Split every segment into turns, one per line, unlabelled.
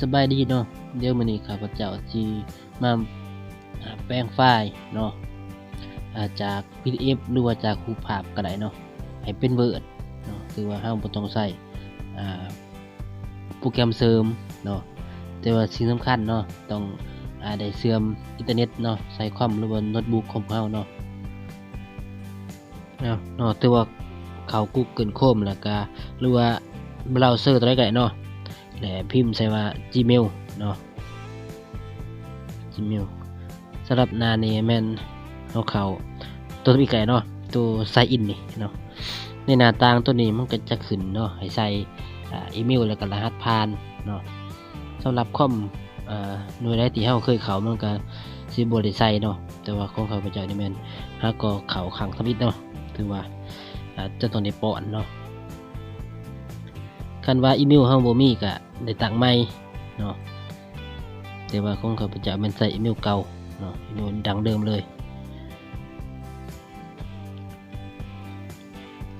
สบายดีเนาะเดี๋ยวมื้อนี้ข้าพเจ้าสิมาแปลงไฟล์เนาะจาก PDF หรือว่าจากรูปภาพก็ได้เนาะให้เป็น Word เนาะคือว่าเฮาบ่ต้องใช้อ่โปรแกรมเสริมเนาะแต่ว่าสิ่งสำคัญเนาะต้องอาได้เสื่อมอินเทอร์เน็ตเนาะใช้คอมหรือว่าโน้ตบุ๊กของเฮานะเนาะเนาะแต่ว่าเข้า Google Chrome แล้วก็หรือว่าเบราว์เซอร์ตัวใดก็ได้เนาะ และพิมพ์ใส่ว่า Gmail เนาะ Gmail สำหรับนานี้แม่นเอาเขาตัวอีไก่เนาะตัวไซอินนี่เนาะในหน้าต่างตัวนี้มันก็จะขึ้นเนาะให้ใส่อีเมลแล้วก็รหัสผ่านเนาะสำหรับคอมอ่าหน่วยใดที่เฮาเคยเขามันก็สิบ่ได้ใส่เนาะแต่ว่าของเขาพเจ้านี่แม่นหาก็เขาขังสมิทเนาะถือว่าอ่าจะต้องได้ป้อนเนาะคันว่าอีเมลเฮาบ่มีก็ ได้ตั้งใหม่เนาะแต่ว่าของข้าพเจ้ามันใส่อีเมลเก่าเนาะอีเมลดังเดิมเลย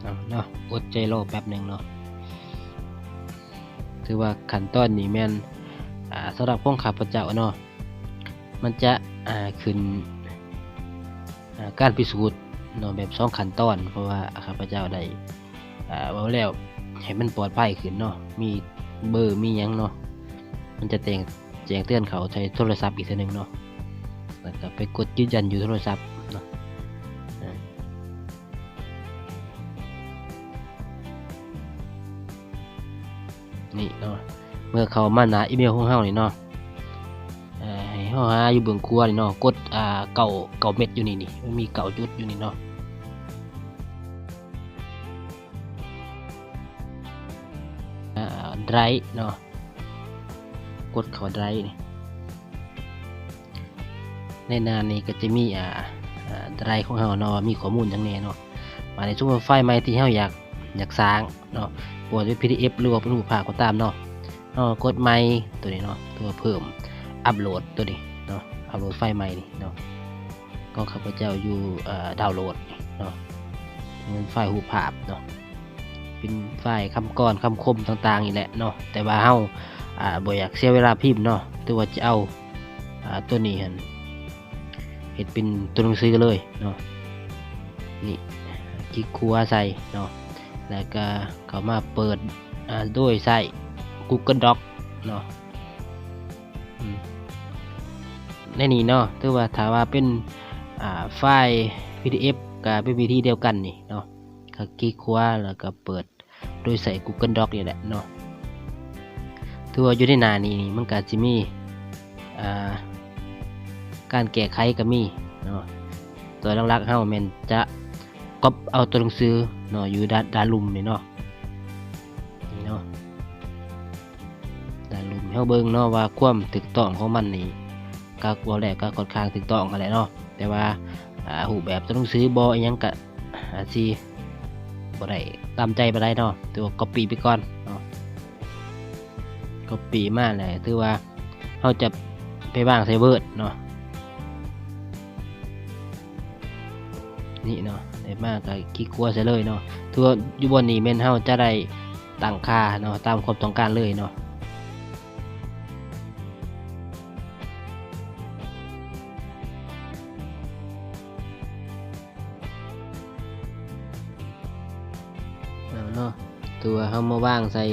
เอาเนาะอดใจรอแป๊บหนึ่งเนาะถือว่าขั้นตอนนี้แม่นอ่าสำหรับของข้าพเจ้าเนาะมันจะอ่าขึ้นอ่าการพิสูจน์เนาะแบบสองขั้นตอน เพราะว่าข้าพเจ้าได้อ่าเว้าแล้วให้มันปลอดภัยขึ้นเนาะมี เบอร์มียังเนาะมันจะแจ้งแจ้งเตือนเขาใช้โทรศัพท์อีกทีหนึ่งเนาะแล้วก็ไปกดยืนยันอยู่โทรศัพท์เนาะนี่เนาะเมื่อเขามาหนาอีเมลของเฮานี่เนาะเอ่อให้เฮาหาอยู่เบื้องครัวนี่เนาะกดอ่าเก่าเก่าเม็ดอยู่นี่นี่มันมีเก่าจุดอยู่นี่เนาะ ไดรเนาะกดเขาไดรในหนานี้ก็จะมีอ่าไดรของเฮาเนาะมีข้อมูลจังแน่เนาะมาในช่วงไฟล์ใหม่ที่เฮาอยากอยากสร้างเนาะปวดเป็น PDF หรือว่าเป็นรูปภาพก็ตามเนาะเนาะกดใหม่ตัวนี้เนาะตัวเพิ่มอัปโหลดตัวนี้เนาะอัปโหลดไฟล์ใหม่นี่เนาะก็ข้าพเจ้าอยู่ดาวน์โหลดเนาะเป็นไฟล์รูปภาพเนาะ เป็นไฟล์คำก้อนคำคมต่างๆนี่แหละเนาะแต่ว่าเฮาอ่าบ่อยากเสียเวลาพิมพ์เนาะต่ว่าจะเอาอ่าตัวนี้หันเฮ็ดเป็นตัวหนังสือเลยเนาะนี่คลิกคัวใส่เนาะแล้วก็เข้ามาเปิดอ่าโดยใส่ Google Doc เนาะในนี้เนาะถือว่าถ้าว่าเป็นอ่าไฟล์ PDF ก็เป็นวิธีเดียวกันนี่เนาะก็คลิกขวาแล้วก็เปิด โดยใส่ Google Doc นี่แหละเนาะถือว่าอยู่ในหน้านี่มันก็จะมีอ่าการแก้ไขก็มีเนาะตัวลักๆเฮาแม่นจะก๊อปเอาตัวหนังสือเนาะอยู่ด้านด้านลุมนี่เนาะนี่เนาะด้านลุมให้เฮาเบิ่งเนาะว่าความถูกต้องของมันนี่ก็บ่แรกก็ค่อนข้างถูกต้องกันแหละเนาะแต่ว่าอ่ารูปแบบตัวหนังสือบ่อิหยังก็อาจสิบ่ได้ ตามใจไปได้เนาะถือว่า copy ไปก่อนเนาะ copy มาเลยถือว่าเราจะไปบ้างใส่ Word เนาะนี่เนาะได้มากก็ขี้กลัวเส่เลยเนาะถือว่าอยู่บนนี้แม่นเฮาจะได้ตั้งค่าเนาะตามความต้องการเลยเนาะ เนาะตัวเฮามาวางใส่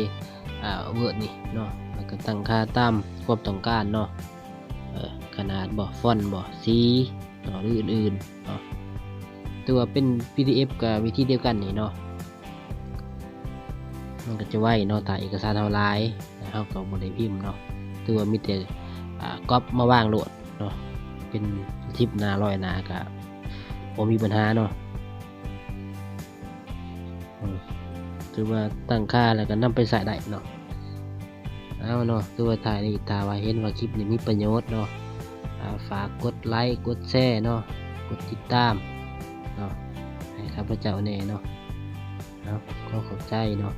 อ่า Word นี่เนาะแล้วก็ตั้งค่าตามความต้องการเนาะขนาดบ่ฟอนต์บ่สีเนาะหรืออื่นๆเนาะตัวเป็น PDF กับวิธีเดียวกันนี่เนาะมันก็จะไว้เนาะถ้าเอกสารเฮาหลายเฮาก็บ่ได้พิมพ์เนาะตัวมีแต่อ่าก๊อปมาวางโหลดเนาะเป็นทิปหน้าร้อยหน้าก็บ่มีปัญหาเนาะ ถือว่าตั้งค่าแล้วก็นำไปใส่ได้เนาะเอาเนาะคือว่าถ่ายนี่ตาว่าเห็นว่าคลิปนี้มีประโยชน์เนาะฝากกดไลค์กดแชร์เนาะกดติดตามเนาะให้ข้าพเจ้าแน่เนาะเอาขอขอบใจเนาะ